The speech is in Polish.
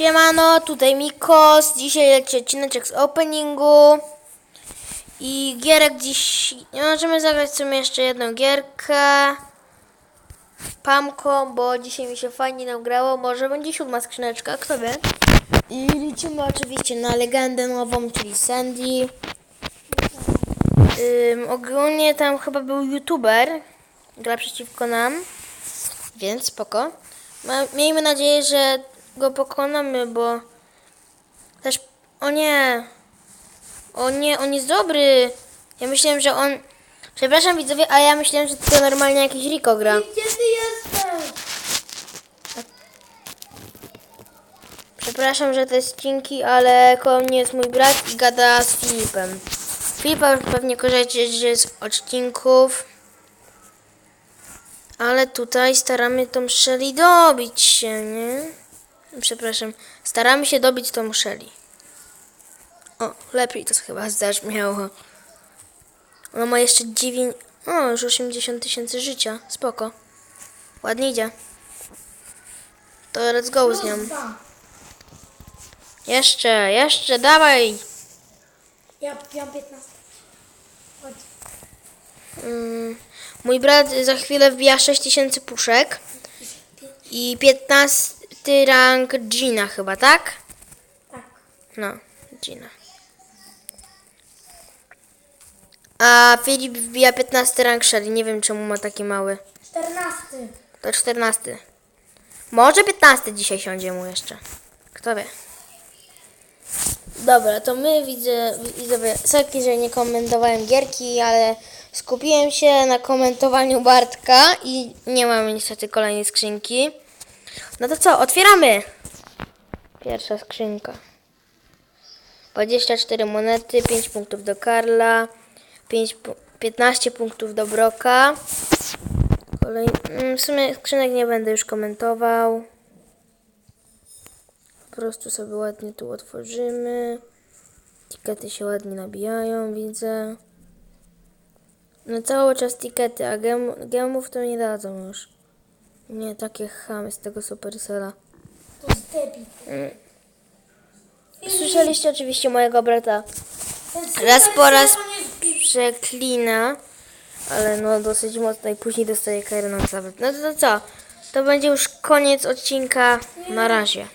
Siemano, tutaj Mikos. Dzisiaj leci odcineczek z openingu. I gierek dziś... Możemy zagrać sobie jeszcze jedną gierkę. Pamką, bo dzisiaj mi się fajnie nagrało. Może będzie siódma skrzyneczka, kto wie. I liczymy oczywiście na legendę nową, czyli Sandy. Ym, ogólnie tam chyba był youtuber. Gra przeciwko nam. Więc spoko. Miejmy nadzieję, że go pokonamy, bo też... O nie! O nie, on jest dobry! Ja myślałem, że on... Przepraszam widzowie, a ja myślałem, że to normalnie jakiś Rico gra. Gdzie ty jesteś? Przepraszam, że to jest cinki, ale koło mnie jest mój brat i gada z Filipem. Filipa już pewnie korzystacie z odcinków. Ale tutaj staramy tą Shelly dobić się, nie? Przepraszam. Staramy się dobić tą Shelly. O, lepiej to chyba zabrzmiało. Ona ma jeszcze 9... O, już 80 tysięcy życia. Spoko. Ładnie idzie. To let's go z nią. Jeszcze, jeszcze, dawaj! Ja, ja 15. Chodź. Mm, mój brat za chwilę wbija 6000 puszek i 15 rank Gina chyba, tak? Tak. No, Gina. A Filip wbija 15 rank Shelly, nie wiem czemu ma taki mały. 14. To 14. Może 15 dzisiaj siądzie mu jeszcze. Kto wie. Dobra, to my widzę, widzowie, sorki, że nie komentowałem gierki, ale skupiłem się na komentowaniu Bartka i nie mamy niestety kolejnej skrzynki. No to co, otwieramy! Pierwsza skrzynka. 24 monety, 5 punktów do Karla, 5, pu- 15 punktów do Broka. Kolej... mm, W sumie skrzynek nie będę już komentował. Po prostu sobie ładnie tu otworzymy. Tikety się ładnie nabijają, widzę. No cały czas tikety, a gem, gemów to nie dadzą już. Nie, takie chamy z tego Supercella. To jest debil. Słyszeliście oczywiście mojego brata. Raz po raz przeklina, ale no dosyć mocno i później dostaje karę na zawód. No to, to co? To będzie już koniec odcinka. Na razie.